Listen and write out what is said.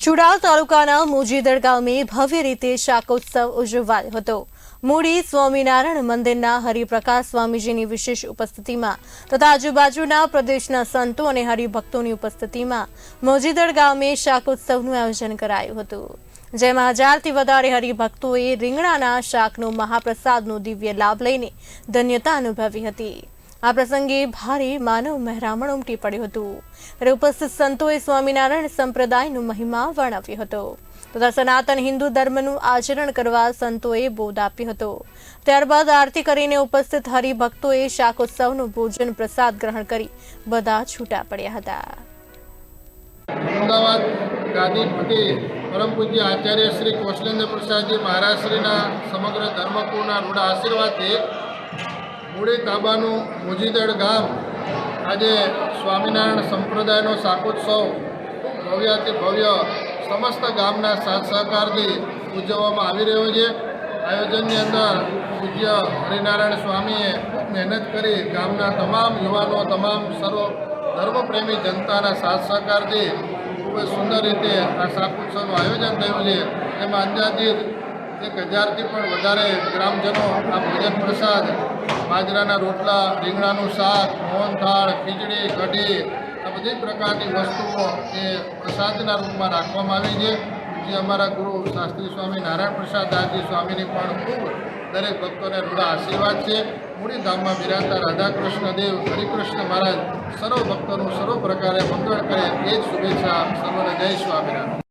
ચુડાલ તાલુકાના મોજીદળ ગામે ભવ્ય રીતે શાકોત્સવ ઉજવાયો હતો. મૂડી સ્વામિનારાયણ મંદિરના હરિપ્રકાશ સ્વામીજીની વિશેષ ઉપસ્થિતિમાં તથા આજુબાજુના પ્રદેશના સંતો અને હરિભક્તોની ઉપસ્થિતિમાં મોજીદળ ગામે શાકોત્સવનું આયોજન કરાયું હતું. જેમાં હજારથી વધારે હરિભક્તોએ રીંગણાના શાકનો મહાપ્રસાદનો દિવ્ય લાભ લઈને ધન્યતા અનુભવી હતી. આ પ્રસંગે ભારે માનવ મહેરામણ ઉમટી પડ્યું હતું. ત્યારે ઉપસ્થિત સંતોએ સ્વામિનારાયણ સંપ્રદાયનો મહિમા વર્ણવ્યો હતો. તથા સનાતન હિન્દુ ધર્મનું આચરણ કરવા સંતોએ બોધ આપ્યો હતો. ત્યારબાદ આરતી કરીને ઉપસ્થિત હરિભક્તોએ શાકોત્સવનું ભોજન પ્રસાદ ગ્રહણ કરી બધા છૂટા પડ્યા હતા. અમદાવાદ ગાદીપતિ પરમ પૂજ્ય આચાર્ય શ્રી કૌશલેન્દ્ર પ્રસાદજી મહારાજશ્રીના સમગ્ર ધર્મકુળના રૂઢ આશીર્વાદથી મૂળી તાબાનું મુજીદડ ગામ. આજે સ્વામિનારાયણ સંપ્રદાયનો શાકોત્સવ ભવ્યાતિ ભવ્ય સમસ્ત ગામના સાથ સહકારથી ઉજવવામાં આવી રહ્યો છે. આયોજનની અંદર પૂજ્ય હરિનારાયણ સ્વામીએ ખૂબ મહેનત કરી ગામના તમામ યુવાનો, તમામ સર્વ ધર્મપ્રેમી જનતાના સાથ સહકારથી ખૂબ જ સુંદર રીતે આ શાકોત્સવનું આયોજન થયું છે. એમાં અંદાજિત એક હજારથી પણ વધારે ગ્રામજનો આ ભોજન પ્રસાદ બાજરાના રોટલા, રીંગણાનું શાક મોહનથાળ ખીચડી, કઢી, આ બધી પ્રકારની વસ્તુઓ એ પ્રસાદના રૂપમાં રાખવામાં આવી છે. જે અમારા ગુરુ શાસ્ત્રી સ્વામી નારાયણ પ્રસાદ દાસજી સ્વામીની પણ ખૂબ દરેક ભક્તોને રૂડા આશીર્વાદ છે. મૂળી ધામમાં બિરાજતા રાધાકૃષ્ણ દેવ, હરિકૃષ્ણ મહારાજ, સર્વ ભક્તોનું સર્વ પ્રકારે મંગળ કરે, એ જ શુભેચ્છા સર્વને જય સ્વામિનારાયણ.